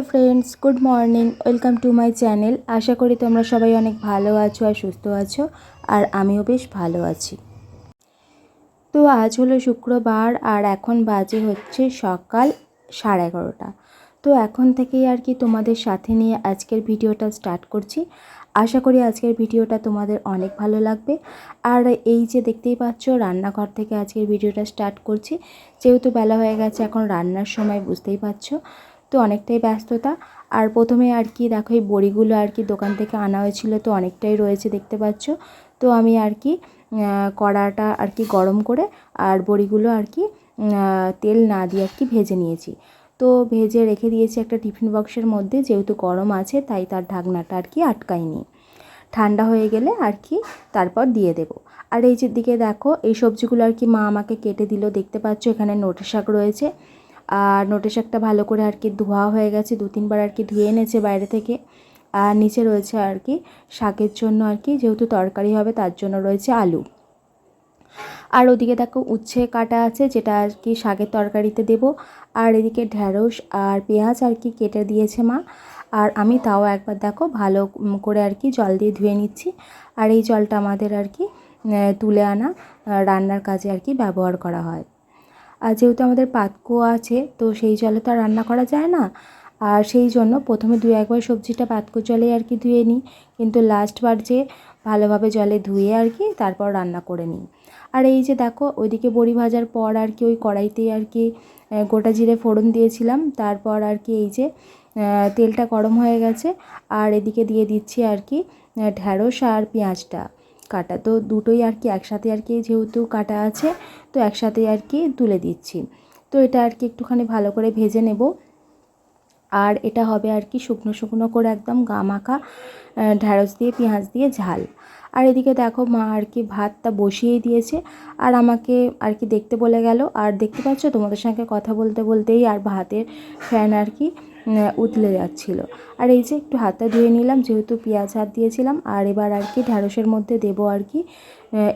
Hello friends, good morning, welcome to my channel. আশা করি তোমরা সবাই অনেক ভালো আছো আর সুস্থ আছো, আর আমিও বেশ ভালো আছি। তো আজ হলো শুক্রবার আর এখন বাজে হচ্ছে সকাল সাড়ে এগারোটা। তো এখন থেকেই আর কি তোমাদের সাথে নিয়ে আজকের ভিডিওটা স্টার্ট করছি। আশা করি আজকের ভিডিওটা তোমাদের অনেক ভালো লাগবে। আর এই যে দেখতেই পাচ্ছ, রান্নাঘর থেকে আজকের ভিডিওটা স্টার্ট করছি। যেহেতু বেলা হয়ে গেছে, এখন রান্নার সময় বুঝতেই পারছ। তো অনেকটাই ব্যস্ততা। আর প্রথমে আর কি দেখো, এই বড়িগুলো আর কি দোকান থেকে আনা হয়েছিল তো অনেকটাই রয়েছে দেখতে পাচ্ছ। তো আমি আর কি কড়াটা আর কি গরম করে আর বড়িগুলো আর কি তেল না দিয়ে আর কি ভেজে নিয়েছি। তো ভেজে রেখে দিয়েছি একটা টিফিন বক্সের মধ্যে, যেহেতু গরম আছে তাই তার ঢাকনাটা আর কি আটকায়নি। ঠান্ডা হয়ে গেলে আর কি তারপর দিয়ে দেবো। আর এই যে দিকে দেখো, এই সবজিগুলো আর কি মা আমাকে কেটে দিল, দেখতে পাচ্ছ এখানে নোটে শাক রয়েছে। আর নোটে শাকটা ভালো করে আর কি ধোয়া হয়ে গেছে, দু তিনবার আর কি ধুয়ে এনেছে বাইরে থেকে। আর নিচে রয়েছে আর কি শাকের জন্য আর কি যেহেতু তরকারি হবে তার জন্য রয়েছে আলু। আর ওদিকে দেখো উচ্ছে কাটা আছে যেটা আর কি শাকের তরকারিতে দেব। আর এদিকে ঢ্যাঁড়স আর পেঁয়াজ আর কি কেটে দিয়েছে মা। আর আমি তাও একবার দেখো ভালো করে আর কি জল দিয়ে ধুয়ে নিচ্ছি। আর এই জলটা আমাদের আর কি তুলে আনা রান্নার কাজে আর কি ব্যবহার করা হয়। আর যেহেতু আমাদের পাতকুয়া আছে, তো সেই জলে তো আর রান্না করা যায় না। আর সেই জন্য প্রথমে দু একবার সবজিটা পাতকুর জলে আর কি ধুয়ে নিই। কিন্তু লাস্টবার যে ভালোভাবে জলে ধুয়ে আর কি তারপর রান্না করে নিই। আর এই যে দেখো, ওইদিকে বড়ি ভাজার পর আর কি ওই কড়াইতেই আর কি গোটা জিরে ফোড়ন দিয়েছিলাম। তারপর আর কি এই যে তেলটা গরম হয়ে গেছে। আর এদিকে দিয়ে দিচ্ছি আর কি ঢ্যাঁড়স আর পেঁয়াজটা। কাটা। তো দুটোই আর কি একসাথে আর কি যেহেতু কাটা আছে, তো একসাথে আর কি তুলে দিচ্ছি। তো এটা আর কি একটুখানি ভালো করে ভেজে নেব। আর এটা হবে আর কি শুকনো শুকনো করে একদম গা মাখা ঢ্যাঁড়স দিয়ে, পেঁয়াজ দিয়ে ঝাল। আর এদিকে দেখো মা আর কি ভাতটা বসিয়েই দিয়েছে। আর আমাকে আর কি দেখতে বলে গেল। আর দেখতে পাচ্ছ? তোমাদের সঙ্গে কথা বলতে বলতেই আর ভাতের ফ্যান আর কি উতলে যাচ্ছিল। আর এই যে একটু হাতটা ধুয়ে নিলাম, যেহেতু পেঁয়াজ হাত দিয়েছিলাম, আর এবার আর কি ঢ্যাঁড়সের মধ্যে দেবো আর কি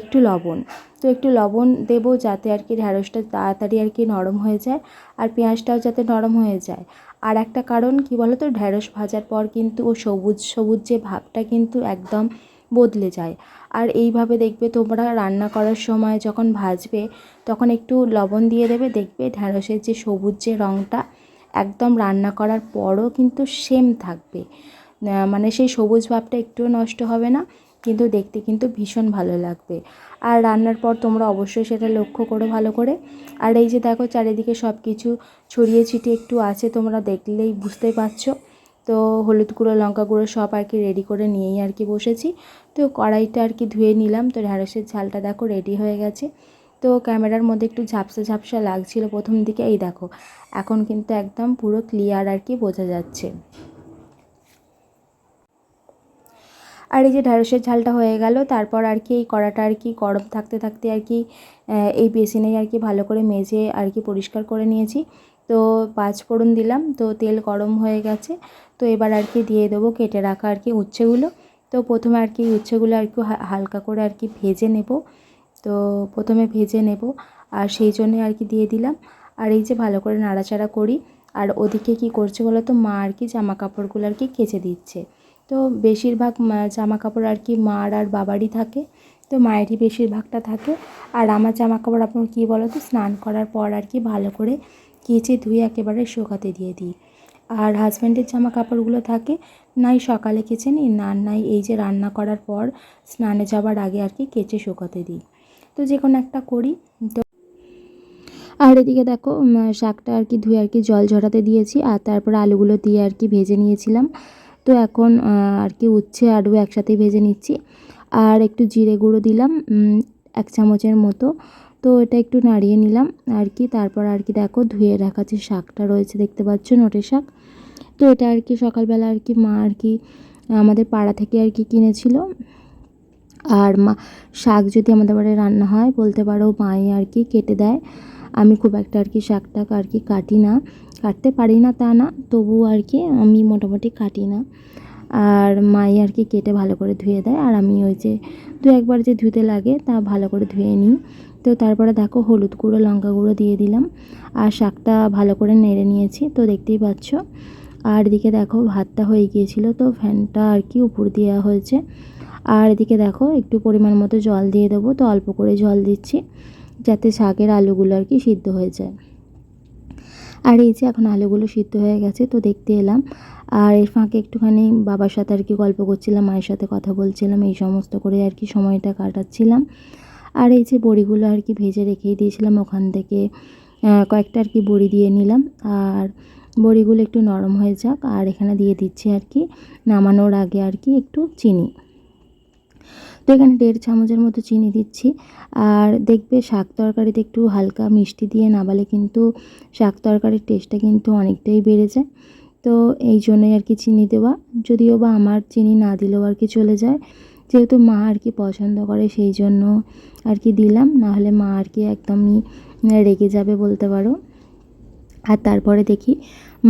একটু লবণ। তো একটু লবণ দেব যাতে আর কি ঢ্যাঁড়সটা তাড়াতাড়ি আর কি নরম হয়ে যায়, আর পেঁয়াজটাও যাতে নরম হয়ে যায়। আর একটা কারণ, কি বলো তো ঢ্যাঁড়স ভাজার পর কিন্তু ও সবুজ সবুজ যে ভাবটা কিন্তু একদম বদলে যায়। আর এইভাবে দেখবে তোমরা রান্না করার সময় যখন ভাজবে, তখন একটু লবণ দিয়ে দেবে, দেখবে ঢ্যাঁড়সের যে সবুজ যে রঙটা একদম রান্না করার পরও কিন্তু সেম থাকবে। মানে সেই সবুজ ভাবটা একটুও নষ্ট হবে না, কিন্তু দেখতে কিন্তু ভীষণ ভালো লাগবে। আর রান্নার পর তোমরা অবশ্যই সেটা লক্ষ্য করো ভালো করে। আর এই যে দেখো চারিদিকে সব কিছু ছড়িয়ে ছিটিয়ে একটু আছে, তোমরা দেখলেই বুঝতেই পারছ। তো হলুদ গুঁড়ো, লঙ্কা গুঁড়ো সব আর কি রেডি করে নিয়েই আর কি বসেছি। তো কড়াইটা আর কি ধুয়ে নিলাম। তো ঢ্যাঁড়সের ঝালটা দেখো রেডি হয়ে গেছে। তো ক্যামেরার মধ্যে একটু ঝাপসা ঝাপসা লাগছিল প্রথম দিকে এই দেখো এখন কিন্তু একদম পুরো ক্লিয়ার আর কি বোঝা যাচ্ছে আর এই যে ঢ্যাঁড়সের ঝালটা হয়ে গেল তারপর আর কি এই কড়াটা আর কি গরম থাকতে থাকতে আর কি এই বেসিনেই আর কি ভালো করে মেজে আর কি পরিষ্কার করে নিয়েছি তো পাঁচ ফোড়ন দিলাম তো তেল গরম হয়ে গেছে তো এবার আর কি দিয়ে দেবো কেটে রাখা আর কি উচ্ছেগুলো তো প্রথমে আর কি উচ্ছেগুলো আর কি হালকা করে আর কি ভেজে নেব তো প্রথমে ভেজে নেব আর সেই জন্য আর কি দিয়ে দিলাম। আর এই যে ভালো করে নাড়াচাড়া করি। আর ওদিকে কি করছে বলো তো, মা আর কি জামা কাপড়গুলো আর কি কেচে দিচ্ছে। তো বেশিরভাগ জামা কাপড় আর কি মার আর বাবারই থাকে। তো মায়েরই বেশিরভাগটা থাকে। আর আমার জামা কাপড় আপনার কী বলো তো, স্নান করার পর আর কি ভালো করে কেচে ধুয়ে একেবারে শুকাতে দিয়ে দিই। আর হাজব্যান্ডের জামা কাপড়গুলো থাকে, নাই সকালে কেচে নিই না, নাই এই যে রান্না করার পর স্নানে যাওয়ার আগে আর কি কেচে শুকাতে দিই। তো যে কোনো একটা করি। তো আর এদিকে দেখো শাকটা আর কি ধুয়ে আর কি জল ঝরাতে দিয়েছি, আর তারপর আলুগুলো দিয়ে আর কি ভেজে নিয়েছিলাম। তো এখন আর কি উচ্ছে, আলু একসাথে ভেজে নিচ্ছি। আর একটু জিরে গুঁড়ো দিলাম এক চামচের মতো। তো এটা একটু নাড়িয়ে নিলাম আর কি। তারপর আর কি দেখো, ধুয়ে রাখা যে শাকটা রয়েছে, দেখতে পাচ্ছ নোটের শাক। তো এটা আর কি সকালবেলা আর কি মা আর কি আমাদের পাড়া থেকে আর কি কিনেছিল। আর মা, শাক যদি আমাদের বাড়ি রান্না হয়, বলতে পারো মাই আর কি কেটে দেয়। আমি খুব একটা আর কি শাকটাক আর কি কাটি না। কাটতে পারি না তা না, তবু আর কি আমি মোটামুটি কাটি না। আর মাই আর কি কেটে ভালো করে ধুয়ে দেয়। আর আমি ওই যে দু একবার যে ধুতে লাগে, তা ভালো করে ধুয়ে নিই। তো তারপরে দেখো হলুদ গুঁড়ো, লঙ্কা গুঁড়ো দিয়ে দিলাম। আর শাকটা ভালো করে নেড়ে নিয়েছি, তো দেখতেই পাচ্ছ। আর এদিকে দেখো ভাতটা হয়ে গিয়েছিল, তো ফ্যানটা আর কি উপর দেওয়া হয়েছে। আর এদিকে দেখো, একটু পরিমাণ মতো জল দিয়ে দেবো। তো অল্প করে জল দিচ্ছি, যাতে শাকের আলুগুলো আর কি সিদ্ধ হয়ে যায়। আর এই যে এখন আলুগুলো সিদ্ধ হয়ে গেছে, তো দেখতে এলাম। আর এর ফাঁকে একটুখানি বাবার সাথে আর কি গল্প করছিলাম, মায়ের সাথে কথা বলছিলাম, এই সমস্ত করে আর কি সময়টা কাটাচ্ছিলাম। আর এই যে বড়িগুলো আর কি ভেজে রেখেই দিয়েছিলাম, ওখান থেকে কয়েকটা আর কি বড়ি দিয়ে নিলাম। আর বড়িগুলো একটু নরম হয়ে যাক, আর এখানে দিয়ে দিচ্ছি আর কি, নামানোর আগে আর কি একটু চিনি। তো এখানে দেড় চামচের মতো চিনি দিচ্ছি। আর দেখবে শাক তরকারিতে একটু হালকা মিষ্টি দিয়ে নাবালে কিন্তু শাক তরকারির টেস্টটা কিন্তু অনেকটাই বেড়ে যায়। তো এই জন্যই আর কি চিনি দেওয়া। যদিও বা আমার চিনি না দিলেও আর কি চলে যায়। যেহেতু মা আর কি পছন্দ করে সেই জন্য আর কি দিলাম। নাহলে মা আর কি একদমই রেগে যাবে বলতে পারো। আর তারপরে দেখি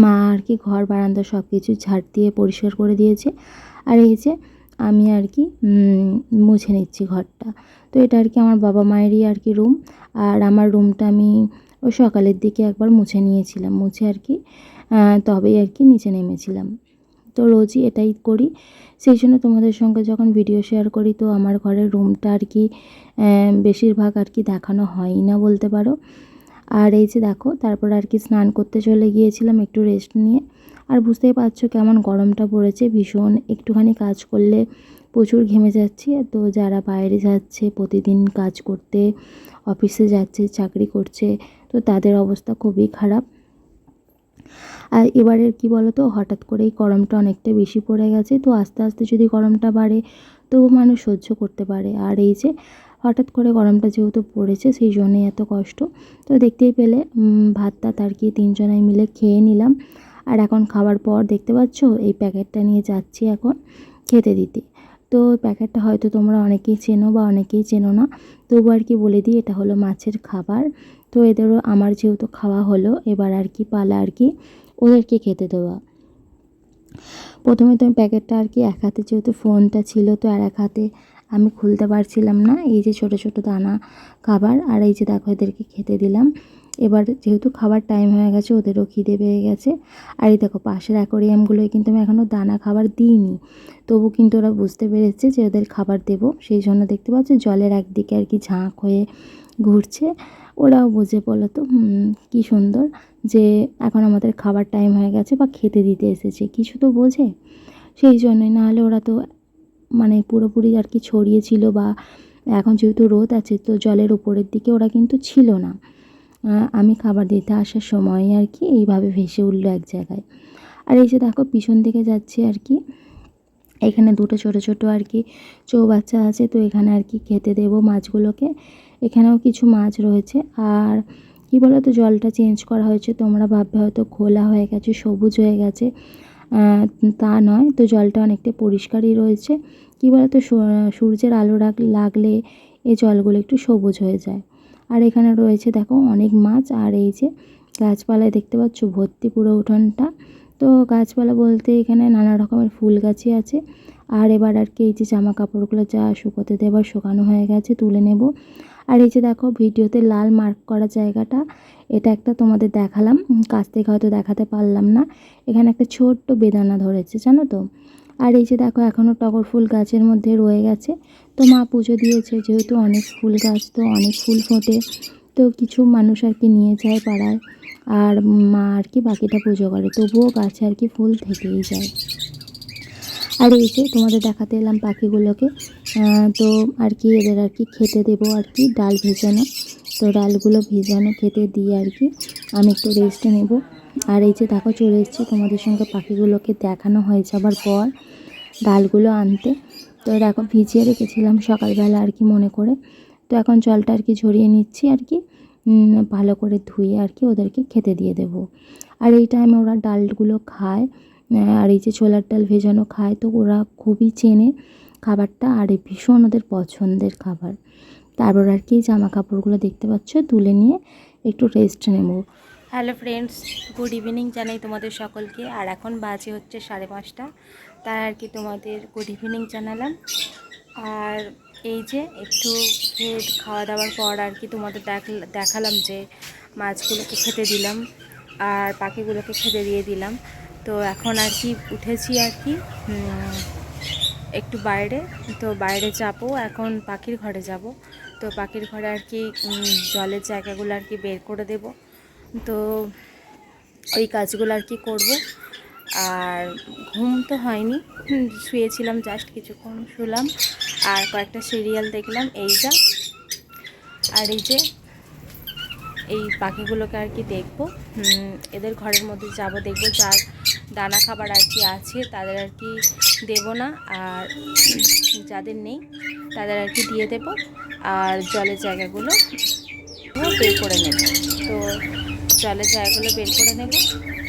মা আর কি ঘর বারান্দা সব কিছু ঝাড় দিয়ে পরিষ্কার করে দিয়েছে। আর এই যে আমি আর কি মুছে নিচ্ছি ঘরটা। তো এটা আর কি আমার বাবা মায়েরই আর কি রুম আর আমার রুমটা আমি ওই সকালের দিকে একবার মুছে নিয়েছিলাম। মুছে আর কি তবেই আর কি নিচে নেমেছিলাম। তো রোজই এটাই করি। সেই জন্য তোমাদের সঙ্গে যখন ভিডিও শেয়ার করি, তো আমার ঘরের রুমটা আর কি বেশিরভাগ আর কি দেখানো হয়ই না বলতে পারো। আর এই যে দেখো, তারপর আর কি স্নান করতে চলে গিয়েছিলাম একটু রেস্ট নিয়ে। আর বুঝতেই পারছ কেমন গরমটা পড়েছে, ভীষণ। একটুখানি কাজ করলে প্রচুর ঘেমে যাচ্ছি। তো যারা বাইরে যাচ্ছে, প্রতিদিন কাজ করতে অফিসে যাচ্ছে, চাকরি করছে, তো তাদের অবস্থা খুবই খারাপ। আর এবারের কি বলো তো হঠাৎ করেই গরমটা অনেকটা বেশি পড়ে গেছে। তো আস্তে আস্তে যদি গরমটা বাড়ে, তবু মানুষ সহ্য করতে পারে। আর এই যে হঠাৎ করে গরমটা যেহেতু পড়েছে সেই জন্যই এত কষ্ট। তো দেখতেই পেলে উম, ভাত টাত আর কি তিনজনাই মিলে খেয়ে নিলাম। আর এখন খাওয়ার পর দেখতে পাচ্ছ এই প্যাকেটটা নিয়ে যাচ্ছি এখন খেতে দিতে। তো প্যাকেটটা হয়তো তোমরা অনেকেই চেনো বা অনেকেই চেনো না তবু আর কি বলে দিই এটা হলো মাছের খাবার। তো এদেরও আমার যেহেতু খাওয়া হলো এবার আর কি পালা আর কি ওদেরকে খেতে দেওয়া। প্রথমে তো প্যাকেটটা আর কি এক হাতে যেহেতু ফোনটা ছিল তো আর এক হাতে আমি খুলতে পারছিলাম না। এই যে ছোট ছোট দানা খাবার আর এই যে দেখো এদেরকে খেতে দিলাম। এবার যেহেতু খাবার টাইম হয়ে গেছে, ওদেরও খিদে পেয়ে গেছে। আর এই দেখো পাশের অ্যাকোরিয়ামগুলোয় কিন্তু আমি এখনও দানা খাবার দিইনি। তবু কিন্তু ওরা বুঝতে পেরেছে যে ওদের খাবার দেব। সেই জন্য দেখতে পাচ্ছ জলের একদিকে আর কি ঝাঁক হয়ে ঘুরছে। ওরাও বুঝে বলো তো কি সুন্দর যে এখন আমাদের খাবার টাইম হয়ে গেছে বা খেতে দিতে এসেছে। কিছু তো বোঝে। সেই জন্যই নাহলে ওরা তো মানে পুরোপুরি আর কি ছড়িয়েছিল বা এখন যেহেতু রোদ আছে, তো জলের উপরের দিকে ওরা কিন্তু ছিল না। আমি খাবার দিতে আসার সময় আর কি এইভাবে ভেসে উঠল এক জায়গায়। আর এই যে দেখো পিছন দিকে যাচ্ছে আর কি, এখানে দুটো ছোট ছোট আর কি চৌবাচ্চা আছে, তো এখানে আর কি খেতে দেবো মাছগুলোকে। এখানেও কিছু মাছ রয়েছে আর কি বলো তো জলটা চেঞ্জ করা হয়েছে, তোমরা ভাববে হয়তো খোলা হয়ে গেছে, সবুজ হয়ে গেছে। তা নয়। তো জলটা অনেকটা পরিষ্কারই রয়েছে। কী বলো তো সূ- সূর্যের আলো লাগলে এই জলগুলো একটু সবুজ হয়ে যায়। আর এখানে রয়েছে দেখো অনেক মাছ, আর এই যে গাছপালায় দেখতে পাচ্ছ ভর্তি পুরো উঠোনটা। তো গাছপালা বলতে এখানে নানা রকমের ফুল গাছই আছে। আর এবার আর কি এই যে জামা কাপড়গুলো যা শুকোতে দেবার শুকানো হয়ে গেছে, তুলে নেব। আর এই যে দেখো ভিডিওতে লাল মার্ক করা জায়গাটা এটা একটা তোমাদের দেখালাম। কাছ থেকে হয়তো দেখাতে পারলাম না। এখানে একটা ছোট্ট বেদানা ধরেছে, জানো তো? আর এই যে দেখো এখনও টগর ফুল গাছের মধ্যে রয়ে গেছে। তো মা পুজো দিয়েছে, যেহেতু অনেক ফুল গাছ, তো অনেক ফুল ফোটে। তো কিছু মানুষ আর কি নিয়ে যায় পাড়ায়। আর মা আর কি বাকিটা পুজো করে। তবুও গাছে আর কি ফুল থেকেই যায়। আর এই যে তোমাদের দেখাতে এলাম পাখিগুলোকে। তো আর কি এদের আর কি খেতে দেবো আর কি, ডাল ভেজানো। তো ডালগুলো ভেজানো, খেতে দিয়ে আর কি আমি একটু রেস্ট নেব। আর এই যে দেখো চলে এসেছি, তোমাদের সঙ্গে পাখিগুলোকে দেখানো হয়ে যাবার পর ডালগুলো আনতে। তো দেখো ভিজিয়ে রেখেছিলাম সকালবেলা আর কি মনে করে। তো এখন জলটা আর কি ঝরিয়ে নিচ্ছি আর কি ভালো করে ধুয়ে আর কি ওদেরকে খেতে দিয়ে দেবো। আর এই টাইমে ওরা ডালগুলো খায় আর এই যে ছোলার ডাল ভেজানো খায়, তো ওরা খুবই চেনে। খাবারটা আর এই ভীষণ ওদের পছন্দের খাবার। তারপর আর কি জামা কাপড়গুলো দেখতে পাচ্ছ, তুলে নিয়ে একটু রেস্ট নেব। হ্যালো ফ্রেন্ডস গুড ইভিনিং জানাই তোমাদের সকলকে। আর এখন বাজে হচ্ছে সাড়ে পাঁচটা, তাই আর কি তোমাদের গুড ইভিনিং জানালাম। আর এই যে একটু ফের খাওয়া দাওয়ার পর আর কি তোমাদের দেখ- দেখালাম যে মাছগুলোকে খেতে দিলাম, আর পাখিগুলোকে খেতে দিয়ে দিলাম। তো এখন আর কি উঠেছি আর কি একটু বাইরে, তো বাইরে যাব। এখন পাখির ঘরে যাব। তো পাখির ঘরে আর কি জলের জায়গাগুলো আর কি বের করে দেব। তো ওই কাজগুলো আর কি করব। আর ঘুম তো হয়নি। শুয়েছিলাম জাস্ট কিছুক্ষণ শুলাম। আর কয়েকটা সিরিয়াল দেখলাম, এই যা। আর এই যে, এই পাখিগুলোকে আর কি দেখব। এদের ঘরের মধ্যে যাব, দেখব যার দানা খাবার আর কি আছে, তাদের আর কি দেবো না। আর যাদের নেই, তাদের আর কি দিয়ে দেবো। আর জলের জায়গাগুলো বের করে নেব। তো জলের জায়গাগুলো বের করে নেব।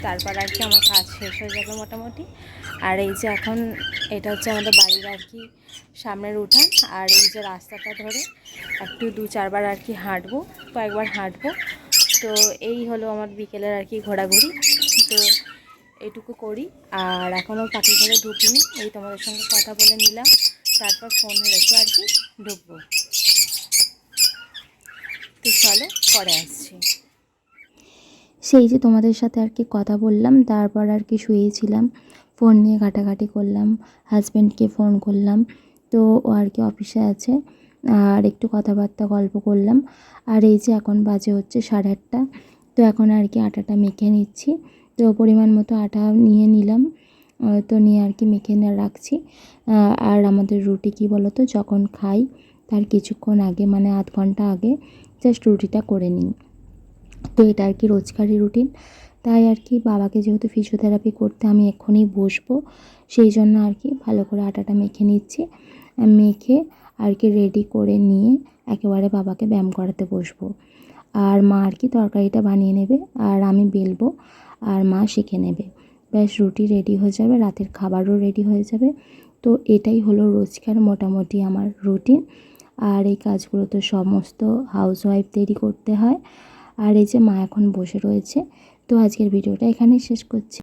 তারপর আর কি আমার কাজ শেষ হয়ে যাবে মোটামুটি। আর এই যে এখন এটা হচ্ছে আমাদের বাড়ির আর কি সামনের উঠান। আর এই যে রাস্তাটা ধরে একটু দু চারবার আর কি হাঁটবো, কয়েকবার হাঁটবো। তো এই হলো আমার বিকেলের আর কি ঘোরাঘুরি। তো এইটুকু করি। আর এখনও পাখি ঘরে ঢুকিনি, এই তোমাদের সঙ্গে কথা বলে নিলাম। তারপর ফোন রেখে আর কি ঢুকবো। তো চলো, পরে আসছি। সেই যে তোমাদের সাথে আর কি কথা বললাম, তারপর আর কি শুয়েছিলাম। ফোন নিয়ে ঘাটাঘাটি করলাম হাজব্যান্ডকে ফোন করলাম। তো ও আর কি অফিসে আছে, আর একটু কথাবার্তা, গল্প করলাম। আর এই যে এখন বাজে হচ্ছে সাড়ে আটটা, তো এখন আর কি আটাটা মেখে নিচ্ছি। তো পরিমাণ মতো আটা নিয়ে নিলাম। তো নিয়ে আর কি মেখে রাখছি। আর আমাদের রুটি কি বলো তো যখন খাই তার কিছুক্ষণ আগে মানে আধ ঘণ্টা আগে জাস্ট রুটিটা করে নিই। তো এটা আর কি রোজকারই রুটিন। তাই আর কি বাবাকে যেহেতু ফিজিওথেরাপি করতে আমি এক্ষুনি বসবো, সেই জন্য আর কি ভালো করে আটাটা মেখে নিচ্ছি। মেখে আর কি রেডি করে নিয়ে একেবারে বাবাকে ব্যায়াম করাতে বসবো। আর মা আর কি তরকারিটা বানিয়ে নেবে, আর আমি বেলবো। আর মা শিখে নেবে। ব্যাস, রুটি রেডি হয়ে যাবে, রাতের খাবারও রেডি হয়ে যাবে। তো এটাই হলো রোজকার মোটামুটি আমার রুটিন আর এই কাজগুলো তো সমস্ত ওয়াইফদেরই করতে হয়। আর এই যে মা এখন বসে রয়েছে। তো আজকের ভিডিওটা এখানেই শেষ করছি।